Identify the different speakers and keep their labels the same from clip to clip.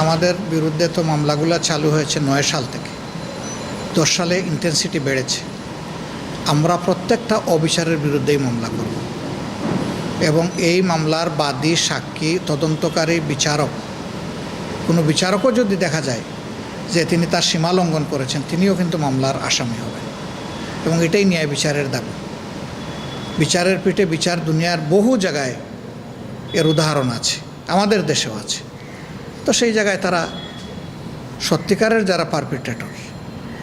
Speaker 1: আমাদের বিরুদ্ধে তো মামলাগুলো চালু হয়েছে নয় সাল থেকে। দশ সালে ইন্টেন্সিটি বেড়েছে। আমরা প্রত্যেকটা অবিচারের বিরুদ্ধেই মামলা করব। এবং এই মামলার বাদী সাক্ষী তদন্তকারী বিচারক, কোনো বিচারকও যদি দেখা যায় যে তিনি তার সীমা লঙ্ঘন করেছেন, তিনিও কিন্তু মামলার আসামি হবেন। এবং এটাই ন্যায় বিচারের দাবি। বিচারের পিঠে বিচার দুনিয়ার বহু জায়গায় এর উদাহরণ আছে। আমাদের দেশেও আছে। তো সেই জায়গায় তারা সত্যিকারের যারা পারপিটেটর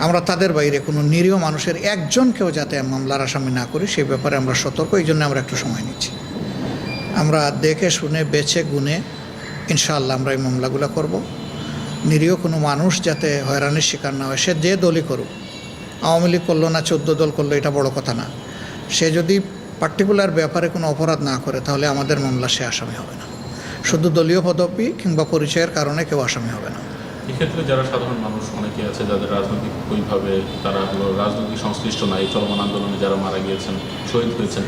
Speaker 1: আমরা তাদের বাইরে কোনো নিরীহ মানুষের একজনকেও যাতে মামলার আসামি না করি সেই ব্যাপারে আমরা সতর্ক, এই জন্য আমরা একটু সময় নিচ্ছি। আমরা দেখে শুনে, বেছে গুনে ইনশাআল্লাহ আমরা এই মামলাগুলো করব। নিরীহ কোনো মানুষ যাতে হয়রানির শিকার না হয়, সে যে দলই করুক, আওয়ামী লীগ করল না, চোদ্দ দল করল, এটা বড় কথা না। সে যদি পার্টিকুলার ব্যাপারে কোনো অপরাধ না করে, তাহলে আমাদের মামলা সে আসামি হবে না। শুধু দলীয় পদবি কিংবা পরিচয়ের কারণে কেউ আসামি হবে না।
Speaker 2: এক্ষেত্রে যারা সাধারণ মানুষ অনেকে আছে যাদের রাজনৈতিক ওইভাবে তারা হলো রাজনৈতিক সংশ্লিষ্ট নাই চলমান আন্দোলনে যারা মারা গিয়েছেন শহীদ হয়েছেন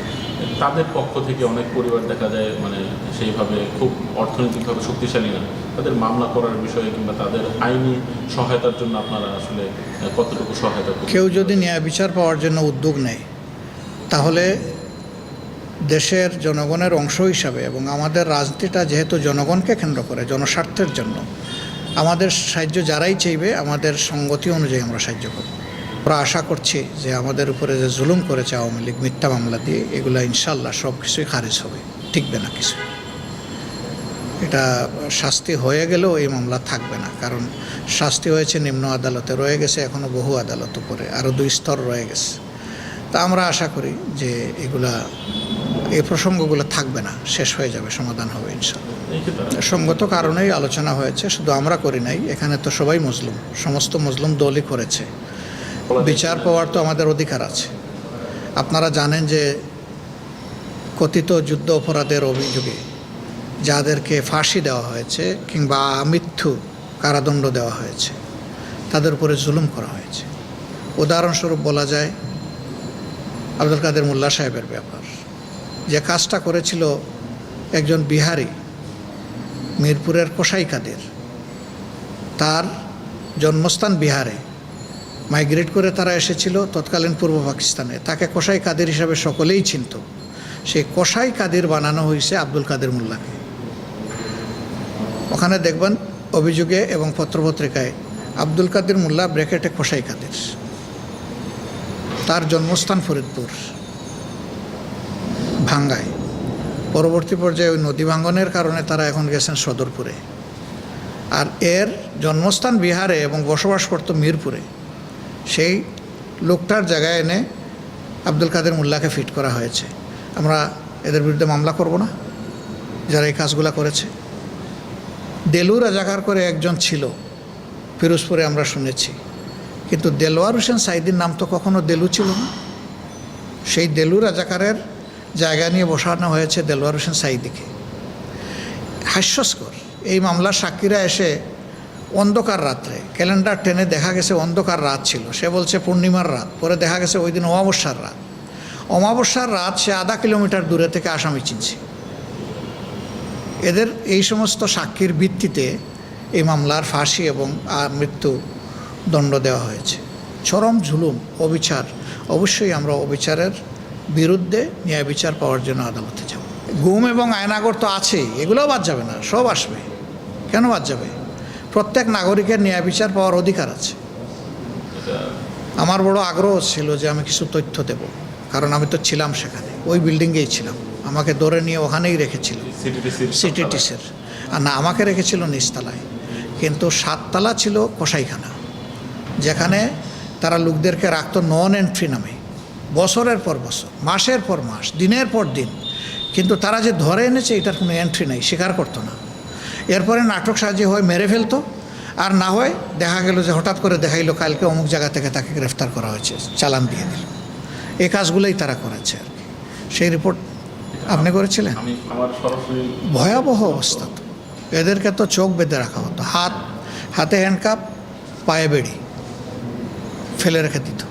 Speaker 2: তাদের পক্ষ থেকে অনেক পরিবার দেখা যায় মানে সেইভাবে খুব অর্থনৈতিকভাবে শক্তিশালী না। তাদের মামলা করার বিষয়ে কিংবা তাদের আইনি সহায়তার জন্য আপনারা আসলে কতটুকু সহায়তা
Speaker 1: কেউ যদি ন্যায় বিচার পাওয়ার জন্য উদ্যোগ নেয় তাহলে দেশের জনগণের অংশ হিসাবে এবং আমাদের রাজনীতিটা যেহেতু জনগণকে কেন্দ্র করে, জনস্বার্থের জন্য, আমাদের সাহায্য যারাই চাইবে, আমাদের সঙ্গতি অনুযায়ী আমরা সাহায্য করব। আমরা আশা করছি যে আমাদের উপরে যে জুলুম করেছে আওয়ামী লীগ, মিথ্যা মামলা দিয়ে, এগুলো ইনশাল্লাহ সব কিছুই খারিজ হবে। টিকবে না কিছু। এটা শাস্তি হয়ে গেলেও এই মামলা থাকবে না, কারণ শাস্তি হয়েছে, নিম্ন আদালতে রয়ে গেছে এখনও বহু আদালত উপরে আরও দুই স্তর রয়ে গেছে। তা আমরা আশা করি যে এগুলা এই প্রসঙ্গগুলো থাকবে না শেষ হয়ে যাবে সমাধান হবে ইনশাল্লাহ সঙ্গত কারণেই আলোচনা হয়েছে শুধু আমরা করি নাই এখানে তো সবাই মজলুম সমস্ত মজলুম দলই করেছে। বিচার পাওয়ার তো আমাদের অধিকার আছে। আপনারা জানেন যে কথিত যুদ্ধ অপরাধের অভিযোগে যাদেরকে ফাঁসি দেওয়া হয়েছে কিংবা মৃত্যু কারাদণ্ড দেওয়া হয়েছে তাদের উপরে জুলুম করা হয়েছে। উদাহরণস্বরূপ বলা যায় আব্দুল কাদের মোল্লা সাহেবের ব্যাপার। যে কাজটা করেছিল একজন বিহারি, মিরপুরের কোসাই কাদের তার জন্মস্থান বিহারে। মাইগ্রেট করে তারা এসেছিল তৎকালীন পূর্ব পাকিস্তানে। তাকে কোসাই কাদের হিসাবে সকলেই চিনত। সেই কোসাই কাদের বানানো হয়েছে আব্দুল কাদের মোল্লাকে। ওখানে দেখবেন অভিযোগে এবং পত্রপত্রিকায় আব্দুল কাদের মোল্লা ব্র্যাকেটে কোসাই কাদের তার জন্মস্থান ফরিদপুর। ভাঙ্গায়। পরবর্তী পর্যায়ে ওই নদী ভাঙ্গনের কারণে তারা এখন গেছেন সদরপুরে। আর এর জন্মস্থান বিহারে এবং বসবাস করতো মিরপুরে। সেই লোকটার জায়গায় এনে আব্দুল কাদের মোল্লাকে ফিট করা হয়েছে। আমরা এদের বিরুদ্ধে মামলা করব না। যারা এই কাজগুলো করেছে। দেলু রাজাকার করে একজন ছিল। ফিরোজপুরে আমরা শুনেছি। কিন্তু দেলোয়ার হোসেন সাইদির নাম তো কখনো দেলু ছিল না। সেই দেলু রাজাকারের জায়গা নিয়ে বসানো হয়েছে দেলোয়ার হোসেন সাইদিকে। হাস্যস্কর। এই মামলার সাক্ষীরা এসে অন্ধকার রাত্রে, ক্যালেন্ডার টেনে দেখা গেছে অন্ধকার রাত ছিল। সে বলছে পূর্ণিমার রাত, পরে দেখা গেছে ওই দিন অমাবস্যার রাত। অমাবস্যার রাত সে আধা কিলোমিটার দূরে থেকে আসামি চিনছে। এদের এই সমস্ত সাক্ষীর ভিত্তিতে এই মামলার ফাঁসি এবং মৃত্যু দণ্ড দেওয়া হয়েছে। চরম ঝুলুম, অবিচার। অবশ্যই আমরা অবিচারের বিরুদ্ধে ন্যায় বিচার পাওয়ার জন্য আদালতে যাব। ঘুম এবং আয়নাগর তো আছেই, এগুলোও বাদ যাবে না, সব আসবে। কেন বাদ যাবে? প্রত্যেক নাগরিকের ন্যায় বিচার পাওয়ার অধিকার আছে। আমার বড় আগ্রহ ছিল যে আমি কিছু তথ্য দেব, কারণ আমি তো ছিলাম সেখানে, ওই বিল্ডিংয়েই ছিলাম। আমাকে ধরে নিয়ে ওখানেই রেখেছিল
Speaker 2: সিটিটিসের।
Speaker 1: আর না, আমাকে রেখেছিল নিচতলায়। কিন্তু সাততলা ছিল কসাইখানা, যেখানে তারা লোকদেরকে রাখতো নন এন্ট্রি নামে। বছরের পর বছর মাসের পর মাস দিনের পর দিন। কিন্তু তারা যে ধরে এনেছে এটার কোনো এন্ট্রি নাই স্বীকার করতো না। এরপরে নাটক সাজিয়ে হয় মেরে ফেলতো আর না হয় দেখা গেল যে হঠাৎ করে দেখাইলো কালকে অমুক জায়গা থেকে তাকে গ্রেফতার করা হয়েছে চালান দিয়ে দিল। এই কাজগুলোই তারা করেছে আর কি। সেই রিপোর্ট আপনি করেছিলেন? ভয়াবহ অবস্থা তো। এদেরকে তো চোখ বেঁধে রাখা হতো। হাত হাতে হ্যান্ডকাপ পায়ে বেড়ি ফেলে রেখে দিত।